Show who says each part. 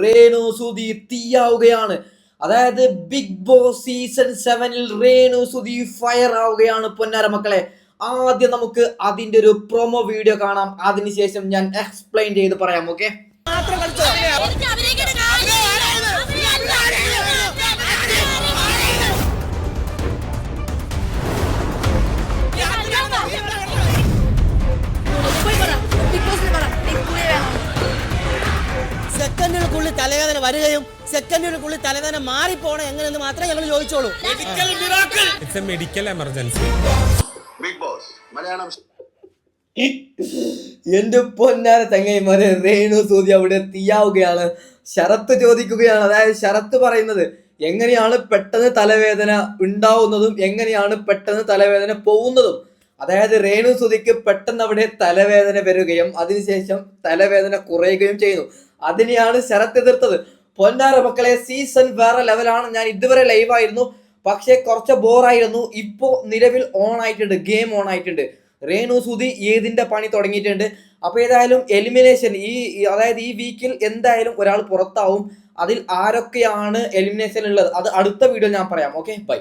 Speaker 1: രേണു സുധി തീയാവുകയാണ്. അതായത് big boss season സെവനിൽ Renu Sudhi fire ആവുകയാണ് പൊന്നാര മക്കളെ. ആദ്യം നമുക്ക് അതിന്റെ ഒരു പ്രൊമോ വീഡിയോ കാണാം. അതിനുശേഷം ഞാൻ എക്സ്പ്ലെയിൻ ചെയ്ത് പറയാം ഓക്കെ
Speaker 2: സെക്കൻഡുകൾക്കുള്ളിൽ തലവേദന വരികയും സെക്കൻഡിനുള്ളിൽ തലവേദന മാറിപ്പോണം എങ്ങനെയെന്ന് മാത്രമേ ഞങ്ങൾ ചോദിച്ചോളൂ.
Speaker 3: It's a medical emergency
Speaker 4: Bigg Boss Malayalam
Speaker 1: എന്റെ പൊന്നാര ചങ്ങൈമാരെ രേണു സൂതി അവിടെ തീയാവുകയാണ് ശരത്ത് ചോദിക്കുകയാണ്. അതായത് ശരത്ത് പറയുന്നത് എങ്ങനെയാണ് പെട്ടെന്ന് തലവേദന ഉണ്ടാവുന്നതും എങ്ങനെയാണ് പെട്ടെന്ന് തലവേദന പോകുന്നതും? അതായത് രേണു സുതിക്ക് പെട്ടെന്ന് അവിടെ തലവേദന വരികയും അതിനുശേഷം തലവേദന കുറയുകയും ചെയ്യുന്നു. അതിനെയാണ് ശരത്ത് എതിർത്തത്. പൊന്നാര മക്കളെ സീസൺ വേറെ ലെവലാണ് ഞാൻ ഇതുവരെ ലൈവായിരുന്നു പക്ഷേ കുറച്ച് ബോറായിരുന്നു ഇപ്പോ നിലവിൽ ഓൺ ആയിട്ടുണ്ട്. ഗെയിം ഓൺ ആയിട്ടുണ്ട്. റേണു സുധി ഏതിന്റെ പണി തുടങ്ങിയിട്ടുണ്ട്. അപ്പോൾ ഏതായാലും എലിമിനേഷൻ ഈ- അതായത് ഈ വീക്കിൽ എന്തായാലും ഒരാൾ പുറത്താവും. അതിൽ ആരൊക്കെയാണ് എലിമിനേഷൻ ഉള്ളത്? അത് അടുത്ത വീഡിയോ ഞാൻ പറയാം. Okay bye